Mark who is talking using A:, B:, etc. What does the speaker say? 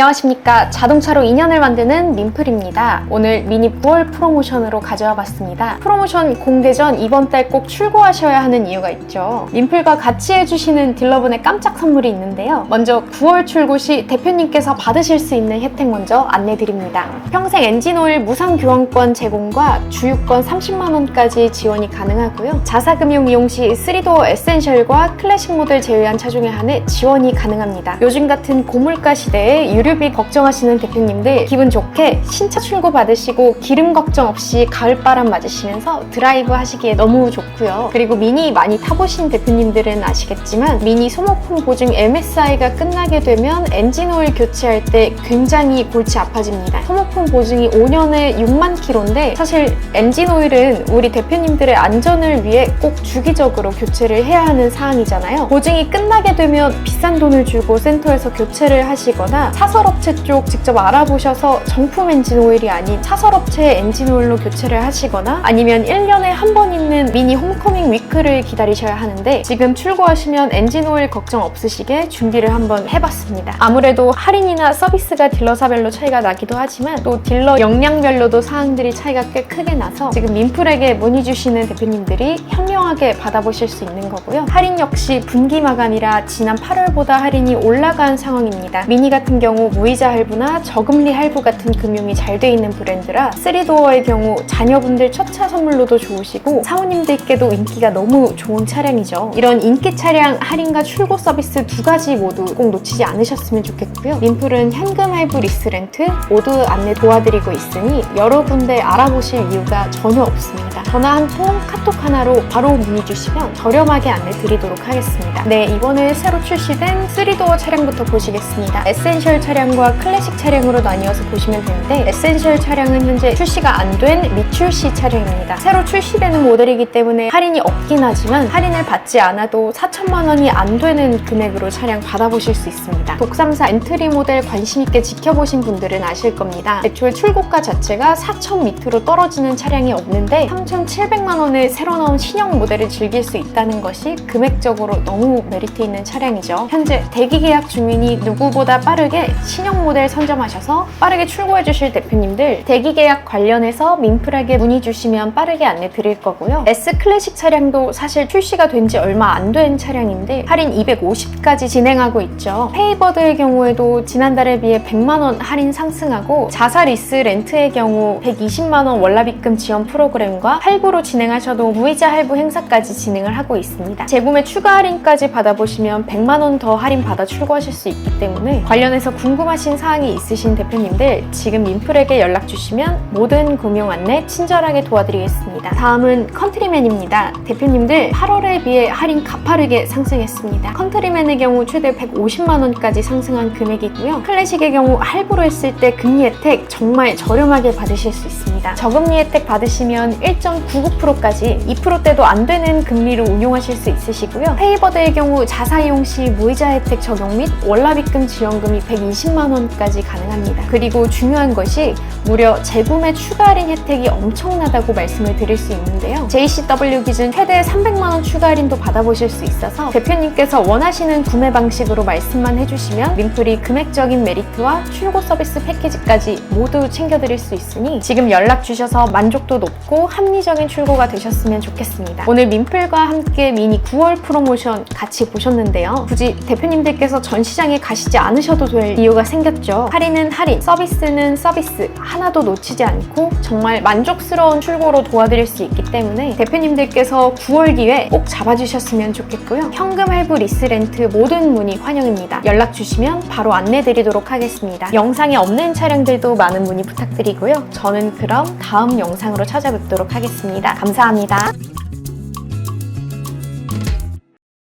A: 안녕하십니까. 자동차로 인연을 만드는 민플입니다. 오늘 미니 9월 프로모션으로 가져와 봤습니다. 프로모션 공개 전 이번 달 꼭 출고하셔야 하는 이유가 있죠. 민플과 같이 해주시는 딜러분의 깜짝 선물이 있는데요. 먼저 9월 출고 시 대표님께서 받으실 수 있는 혜택 먼저 안내드립니다. 평생 엔진오일 무상 교환권 제공과 주유권 30만원까지 지원이 가능하고요. 자사금융 이용 시 3도어 에센셜과 클래식 모델 제외한 차종에 한해 지원이 가능합니다. 요즘 같은 고물가 시대에 유 류비 걱정하시는 대표님들 기분 좋게 신차 출고 받으시고 기름 걱정 없이 가을바람 맞으시면서 드라이브 하시기에 너무 좋고요. 그리고 미니 많이 타보신 대표님들은 아시겠지만 미니 소모품 보증 MSI가 끝나게 되면 엔진오일 교체할 때 굉장히 골치 아파집니다. 소모품 보증이 5년에 6만 킬로인데 사실 엔진오일은 우리 대표님들의 안전을 위해 꼭 주기적으로 교체를 해야 하는 사항이잖아요. 보증이 끝나게 되면 비싼 돈을 주고 센터에서 교체를 하시거나 차설업체 쪽 직접 알아보셔서 정품 엔진 오일이 아닌 차설업체의 엔진 오일로 교체를 하시거나 아니면 1년에 한 번 있는 미니 홈커밍 위크를 기다리셔야 하는데 지금 출고하시면 엔진 오일 걱정 없으시게 준비를 한번 해봤습니다. 아무래도 할인이나 서비스가 딜러사별로 차이가 나기도 하지만 또 딜러 역량별로도 사항들이 차이가 꽤 크게 나서 지금 민플에게 문의 주시는 대표님들이 현명하게 받아보실 수 있는 거고요. 할인 역시 분기 마감이라 지난 8월보다 할인이 올라간 상황입니다. 미니 같은 경우 무이자 할부나 저금리 할부 같은 금융이 잘 돼 있는 브랜드라 3도어의 경우 자녀분들 첫 차 선물로도 좋으시고 사모님들께도 인기가 너무 좋은 차량이죠. 이런 인기 차량 할인과 출고 서비스 두 가지 모두 꼭 놓치지 않으셨으면 좋겠고요. 민플은 현금 할부 리스 렌트 모두 안내 도와드리고 있으니 여러 군데 알아보실 이유가 전혀 없습니다. 전화 한 통, 카톡 하나로 바로 문의 주시면 저렴하게 안내 드리도록 하겠습니다. 네, 이번에 새로 출시된 3도어 차량부터 보시겠습니다. 에센셜 차량 과 클래식 차량으로 나뉘어서 보시면 되는데 에센셜 차량은 현재 출시가 안 된 미출시 차량입니다. 새로 출시되는 모델이기 때문에 할인이 없긴 하지만 할인을 받지 않아도 4천만 원이 안 되는 금액으로 차량 받아보실 수 있습니다. 독삼사 엔트리 모델 관심 있게 지켜보신 분들은 아실 겁니다. 애초에 출고가 자체가 4천 밑으로 떨어지는 차량이 없는데 3,700만 원에 새로 나온 신형 모델을 즐길 수 있다는 것이 금액적으로 너무 메리트 있는 차량이죠. 현재 대기 계약 중이니 누구보다 빠르게 신형 모델 선점하셔서 빠르게 출고해 주실 대표님들 대기 계약 관련해서 민플에게 문의 주시면 빠르게 안내 드릴 거고요. S 클래식 차량도 사실 출시가 된 지 얼마 안 된 차량인데 할인 250까지 진행하고 있죠. 페이버드의 경우에도 지난달에 비해 100만 원 할인 상승하고 자사 리스 렌트의 경우 120만 원 월납입금 지원 프로그램과 할부로 진행하셔도 무이자 할부 행사까지 진행을 하고 있습니다. 재구매 추가 할인까지 받아보시면 100만 원 더 할인 받아 출고하실 수 있기 때문에 관련해서 궁금하신 사항이 있으신 대표님들 지금 민플에게 연락 주시면 모든 금융 안내 친절하게 도와드리겠습니다. 다음은 컨트리맨입니다. 대표님들 8월에 비해 할인 가파르게 상승했습니다. 컨트리맨의 경우 최대 150만 원까지 상승한 금액이고요. 클래식의 경우 할부로 했을 때 금리 혜택 정말 저렴하게 받으실 수 있습니다. 저금리 혜택 받으시면 1.99%까지 2%대도 안 되는 금리로 운용하실 수 있으시고요. 페이버드의 경우 자사 이용 시 무이자 혜택 적용 및 월납입금 지원금이 120만 원까지 가능합니다. 그리고 중요한 것이 무려 재구매 추가 할인 혜택이 엄청나다고 말씀을 드릴 수 있는데요. JCW 기준 최대 300만 원 추가 할인도 받아보실 수 있어서 대표님께서 원하시는 구매 방식으로 말씀만 해주시면 민플이 금액적인 메리트와 출고 서비스 패키지까지 모두 챙겨드릴 수 있으니 지금 연락 주셔서 만족도 높고 합리적인 출고가 되셨으면 좋겠습니다. 오늘 민플과 함께 미니 9월 프로모션 같이 보셨는데요. 굳이 대표님들께서 전 시장에 가시지 않으셔도 될 이유가 생겼죠. 할인은 할인, 서비스는 서비스 하나도 놓치지 않고 정말 만족스러운 출고로 도와드릴 수 있기 때문에 대표님들께서 9월 기회 꼭 잡아주셨으면 좋겠고요. 현금 할부 리스 렌트 모든 문의 환영입니다. 연락 주시면 바로 안내 드리도록 하겠습니다. 영상에 없는 차량들도 많은 문의 부탁드리고요. 저는 그럼 다음 영상으로 찾아뵙도록 하겠습니다. 감사합니다.